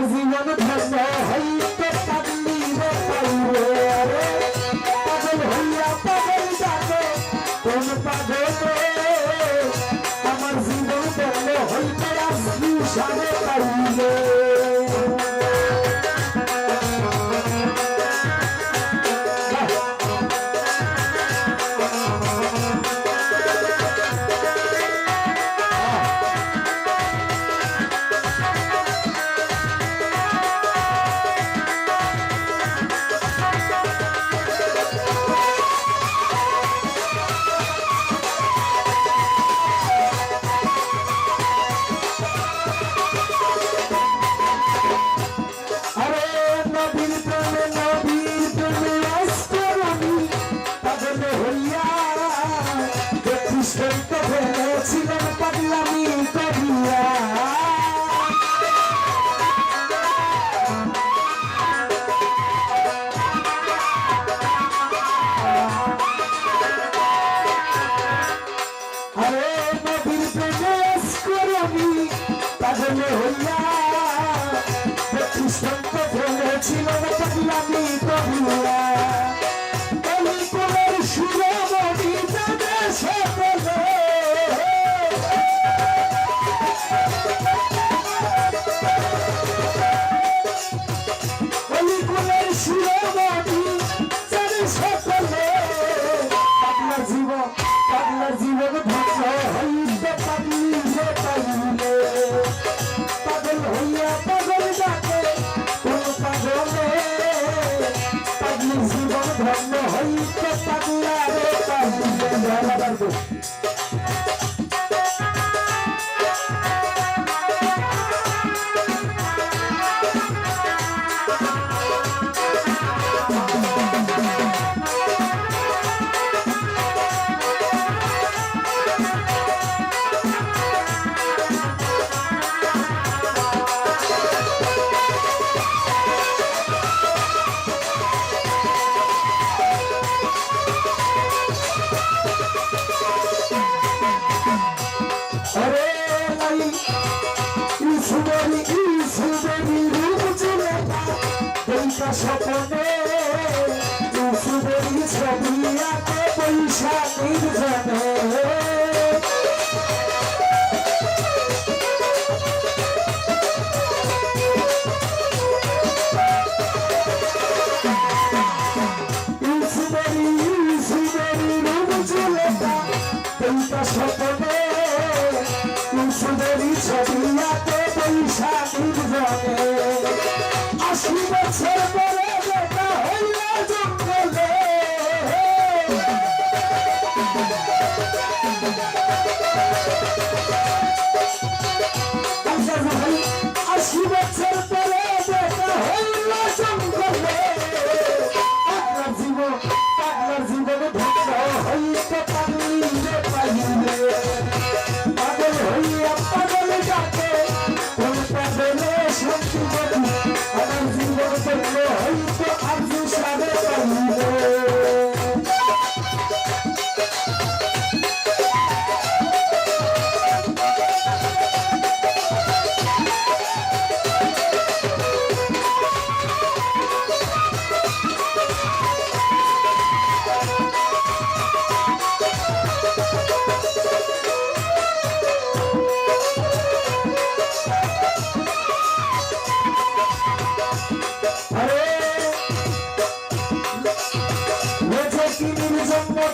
não ano que. সত্য হয়েছিলাম পাগলামি করিয়া আরে নদীর প্রবেশ করি পাগল হইয়া সত্য হয়েছিলাম পাগলামি করিয়া সপনে ছবি আঁকে বৈশাখীর জনে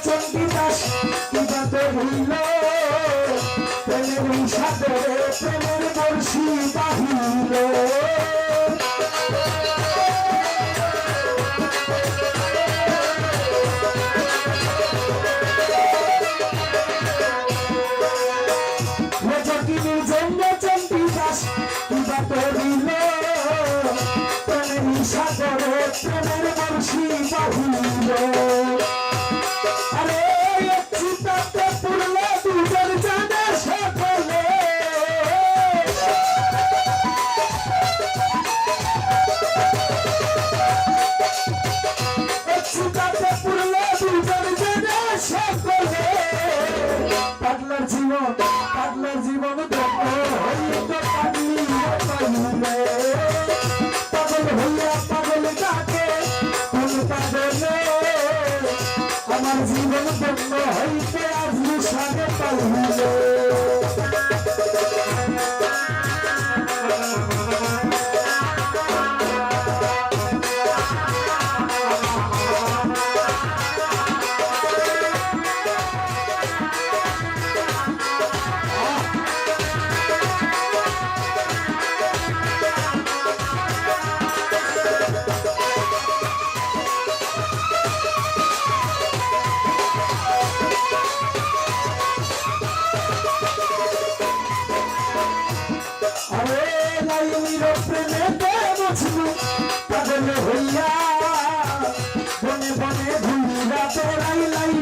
চন্ডিদাস হইল প্রেমের সাদরে প্রেমের বর্ষি বাহিল চন্ডিদাস কিবা করিল প্রেমের বংশী বাহিল জীবন বন্ধ হইতে আজ সাথে পালিয়ে আরে লাইলির প্রেমেতে বুঝলু পাগল হইয়া বনে বনে ঘুরা তোরাই লাইলি